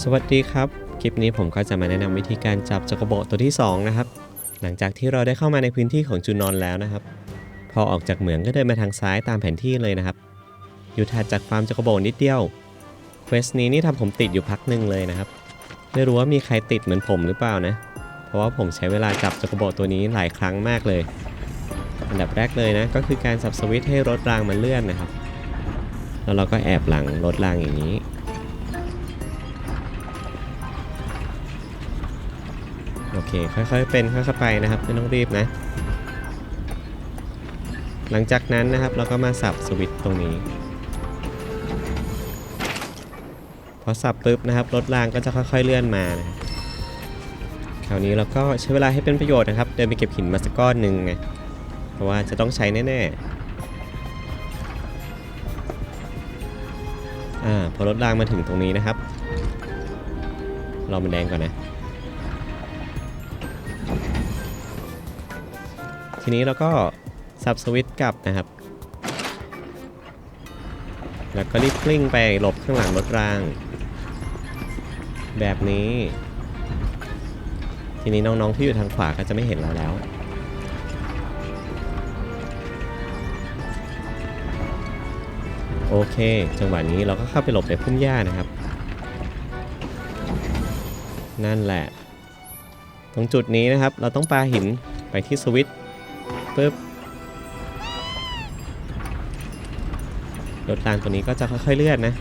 สวัสดีครับ คลิปนี้ผมก็จะมาแนะนำวิธีการจับจักรโบตัวที่ 2 นะครับ หลังจากที่เราได้เข้ามาในพื้นที่ของจูนอนแล้วนะครับ พอออกจากเหมืองก็เดินมาทางซ้ายตามแผนที่เลยนะครับ อยู่ถัดจากฟาร์มจักรโบนิดเดียวเควสนี้นี่ทำผมติดอยู่พักหนึ่งเลยนะครับ ไม่รู้ว่ามีใครติดเหมือนผมหรือเปล่านะ เพราะว่าผมใช้เวลาจับจักรโบตัวนี้หลายครั้งมากเลย อันดับแรกเลยนะก็คือการสับสวิตช์ให้รถรางมันเลื่อนนะครับ แล้วเราก็แอบหลังรถรางอย่างนี้ เคค่อยๆเป็นค่อยๆไปนะครับไม่ต้องรีบนะ หลังจากนั้นนะครับเราก็มาสับสวิตช์ตรงนี้ พอสับปุ๊บนะครับรถรางก็จะค่อยๆเลื่อนมานะคราวนี้เราก็ใช้เวลาให้เป็นประโยชน์นะครับ เดินไปเก็บหินมาสักก้อนหนึ่งไงเพราะว่าจะต้องใช้แน่ๆอ่าพอรถรางมาถึงตรงนี้นะครับ เรอมันแดงก่อนนะ ทีนี้เราก็สับสวิตช์กลับนะครับ แล้วก็รีบกลิ้งไปหลบข้างหลังรถราง แบบนี้ ทีนี้น้องๆที่อยู่ทางขวาก็จะไม่เห็นเราแล้ว โอเค จังหวะนี้เราก็เข้าไปหลบในพุ่มหญ้านะครับ นั่นแหละ ตรงจุดนี้นะครับ เราต้องปาหินไปที่สวิตช์ปึ๊บรถรางตัวนี้ก็จะค่อยๆเลื่อนนะ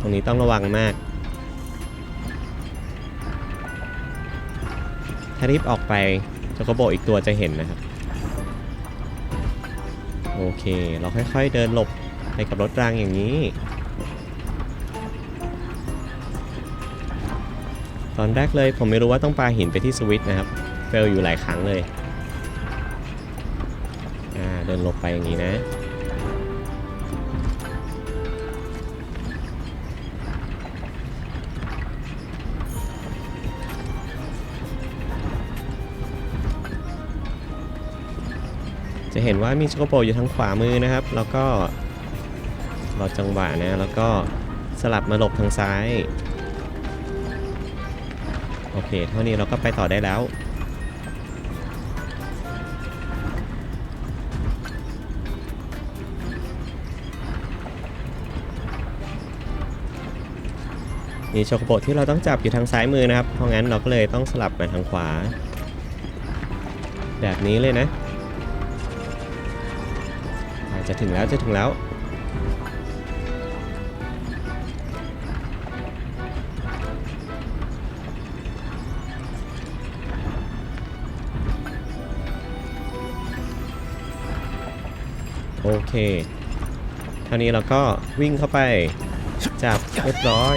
ตรงนี้ต้องระวังมาก ถ้ารีบออกไปจะกระโบอีกตัวจะเห็นนะครับ โอเค เราค่อยๆเดินหลบไปกับรถรางอย่างนี้ ตอนแรกเลยผมไม่รู้ว่าต้องปาหินไปที่สวิตช์นะครับเฟลอยู่หลายครั้งเลยอ่าเดินลบไปอย่างนี้นะ จะเห็นว่ามีช็อกโกโปอยู่ทางขวามือนะครับ แล้วก็รอจังหวะนะแล้วก็สลับมาหลบทางซ้าย โอเค เท่านี้เราก็ไปต่อได้แล้วมีโชโกโบที่เราต้องจับอยู่ทางซ้ายมือนะครับ เพราะงั้นเราก็เลยต้องสลับมาทางขวา แบบนี้เลยนะจะถึงแล้วจะถึงแล้ว โอเคท่านี้เราก็วิ่งเข้าไปจับเรียบร้อย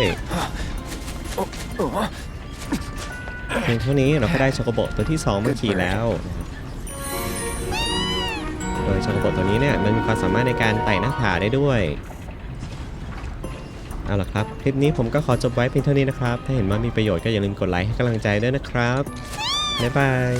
เพียงเท่านี้เราก็ได้ช็อกโกโบตัวที่2มาขี่แล้ว โดยช็อกโกโบตัวนี้เนี่ยมันมีความสามารถในการไต่หน้าผาได้ด้วยเอาล่ะครับ คลิปนี้ผมก็ขอจบไว้เพียงเท่านี้นะครับ ถ้าเห็นว่ามีประโยชน์ก็อย่าลืมกดไลค์ให้กำลังใจด้วยนะครับ บ๊ายบาย